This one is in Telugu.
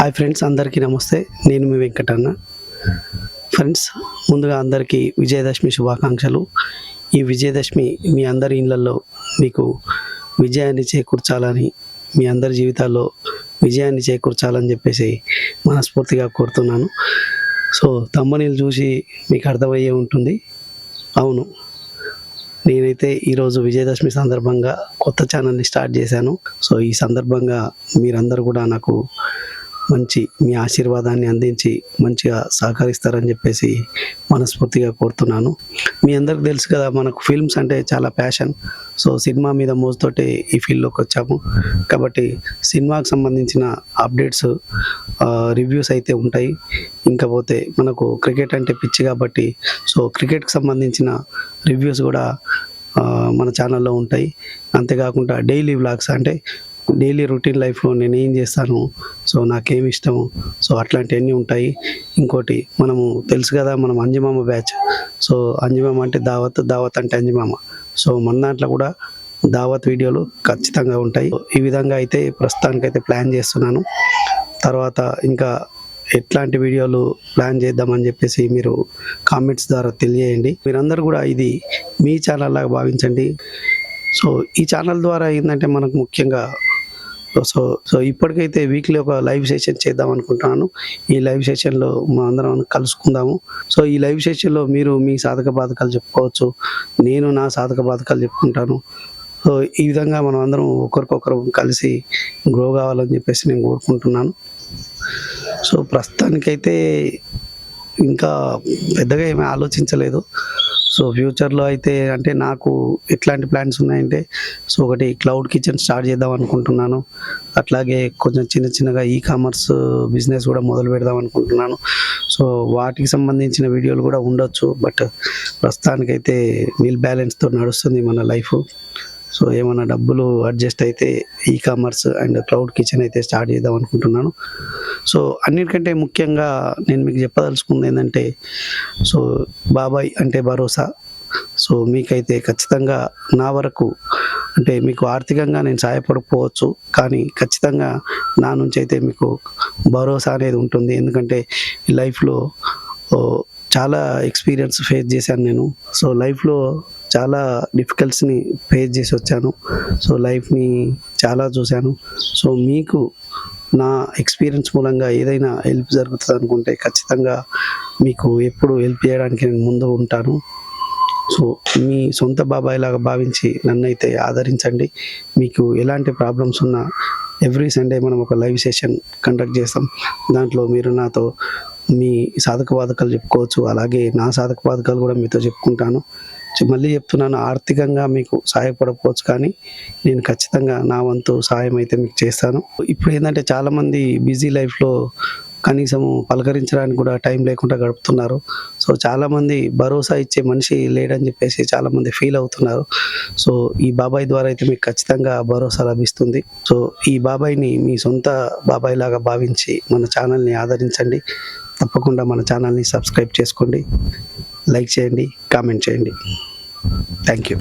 హాయ్ ఫ్రెండ్స్ అందరికీ నమస్తే. నేను మీ వెంకటన్న. ఫ్రెండ్స్ ముందుగా అందరికీ విజయదశమి శుభాకాంక్షలు. ఈ విజయదశమి మీ అందరి ఇళ్ళల్లో మీకు విజయాన్ని చేకూర్చాలని మీ అందరి జీవితాల్లో విజయాన్ని చేకూర్చాలని చెప్పేసి మనస్ఫూర్తిగా కోరుతున్నాను. సో తమ్మనీళ్ళు చూసి మీకు అర్థమయ్యే ఉంటుంది. అవును నేనైతే ఈరోజు విజయదశమి సందర్భంగా కొత్త ఛానల్ని స్టార్ట్ చేశాను. సో ఈ సందర్భంగా మీరందరూ కూడా నాకు మంచి మీ ఆశీర్వాదాన్ని అందించి మంచిగా సహకరిస్తారని చెప్పేసి మనస్ఫూర్తిగా కోరుతున్నాను. మీ అందరికి తెలుసు కదా మనకు ఫిల్మ్స్ అంటే చాలా ప్యాషన్. సో సినిమా మీద మోజుతోటి ఈ ఫీల్డ్లోకి వచ్చాము. కాబట్టి సినిమాకి సంబంధించిన అప్డేట్స్ రివ్యూస్ అయితే ఉంటాయి. ఇంకా పోతే మనకు క్రికెట్ అంటే పిచ్చి కాబట్టి సో క్రికెట్కి సంబంధించిన రివ్యూస్ కూడా మన ఛానల్లో ఉంటాయి. అంతేకాకుండా డైలీ వ్లాగ్స్ అంటే డైలీ రొటీన్ లైఫ్లో నేను ఏం చేస్తాను? సో నాకేమి ఇష్టము? సో అట్లాంటివన్నీ ఉంటాయి. ఇంకోటి మనము తెలుసు కదా మనం అంజమామ బ్యాచ్. సో అంజమామ అంటే దావత్ దావత్ అంటే అంజమామ. సో మన దాంట్లో కూడా దావత్ వీడియోలు ఖచ్చితంగా ఉంటాయి. ఈ విధంగా అయితే ప్రస్తుతానికైతే ప్లాన్ చేస్తున్నాను. తర్వాత ఇంకా ఎట్లాంటి వీడియోలు ప్లాన్ చేద్దామని చెప్పేసి మీరు కామెంట్స్ ద్వారా తెలియజేయండి. మీరందరూ కూడా ఇది మీ ఛానల్ లాగా భావించండి. సో ఈ ఛానల్ ద్వారా ఏంటంటే మనకు ముఖ్యంగా సో సో ఇప్పటికైతే వీక్లీ ఒక లైవ్ సెషన్ చేద్దాం అనుకుంటున్నాను. ఈ లైవ్ సెషన్లో మా అందరం కలుసుకుందాము. సో ఈ లైవ్ సెషన్లో మీరు మీ సాధక బాధకాలు చెప్పుకోవచ్చు. నేను నా సాధక బాధకాలు చెప్పుకుంటాను. సో ఈ విధంగా మనం అందరం ఒకరికొకరు కలిసి గ్రో కావాలని చెప్పేసి నేను కోరుకుంటున్నాను. సో ప్రస్తుతానికైతే ఇంకా పెద్దగా ఏమీ ఆలోచించలేదు. సో ఫ్యూచర్లో అయితే అంటే నాకు ఎట్లాంటి ప్లాన్స్ ఉన్నాయంటే సో ఒకటి క్లౌడ్ కిచెన్ స్టార్ట్ చేద్దాం అనుకుంటున్నాను. అట్లాగే కొంచెం చిన్న చిన్నగా ఈ కామర్స్ బిజినెస్ కూడా మొదలు పెడదాం అనుకుంటున్నాను. సో వాటికి సంబంధించిన వీడియోలు కూడా ఉండొచ్చు బట్ ప్రస్తుతానికైతే మీల్ బ్యాలెన్స్తో నడుస్తుంది మన లైఫ్. సో ఏమైనా డబ్బులు అడ్జస్ట్ అయితే e commerce and cloud kitchen అయితే స్టార్ట్ చేద్దాం అనుకుంటున్నాను. సో అన్నిటికంటే ముఖ్యంగా నేను మీకు చెప్పదలుచుకుంది ఏంటంటే సో బాబాయ్ అంటే భరోసా. సో మీకైతే ఖచ్చితంగా నా వరకు అంటే మీకు ఆర్థికంగా నేను సహాయపడకపోవచ్చు కానీ ఖచ్చితంగా నా నుంచి అయితే మీకు భరోసా అనేది ఉంటుంది. ఎందుకంటే లైఫ్లో చాలా ఎక్స్పీరియన్స్ ఫేస్ చేశాను నేను. సో లైఫ్లో చాలా డిఫికల్ట్స్ని ఫేస్ చేసి వచ్చాను. సో లైఫ్ని చాలా చూశాను. సో మీకు నా ఎక్స్పీరియన్స్ మూలంగా ఏదైనా హెల్ప్ జరుగుతుంది అనుకుంటే ఖచ్చితంగా మీకు ఎప్పుడు హెల్ప్ చేయడానికి నేను ముందు ఉంటాను. సో మీ సొంత బాబాయ్ లాగా భావించి నన్నైతే ఆదరించండి. మీకు ఎలాంటి ప్రాబ్లమ్స్ ఉన్నా ఎవ్రీ సండే మనం ఒక లైవ్ సెషన్ కండక్ట్ చేస్తాం. దాంట్లో మీరు నాతో మీ సాధక బాధకాలు చెప్పుకోవచ్చు. అలాగే నా సాధక బాధకాలు కూడా మీతో చెప్పుకుంటాను. మళ్ళీ చెప్తున్నాను ఆర్థికంగా మీకు సహాయపడకపోవచ్చు కానీ నేను ఖచ్చితంగా నా వంతు సహాయం అయితే మీకు చేస్తాను. ఇప్పుడు ఏంటంటే చాలామంది బిజీ లైఫ్లో కనీసం పలకరించడానికి కూడా టైం లేకుండా గడుపుతున్నారు. సో చాలామంది భరోసా ఇచ్చే మనిషి లేడని చెప్పేసి చాలామంది ఫీల్ అవుతున్నారు. సో ఈ బాబాయ్ ద్వారా అయితే మీకు ఖచ్చితంగా భరోసా లభిస్తుంది. సో ఈ బాబాయ్ని మీ సొంత బాబాయ్ లాగా భావించి మన ఛానల్ని ఆదరించండి. తప్పకుండా మన ఛానల్ని సబ్స్క్రైబ్ చేసుకోండి. లైక్ చేయండి కామెంట్ చేయండి. Thank you.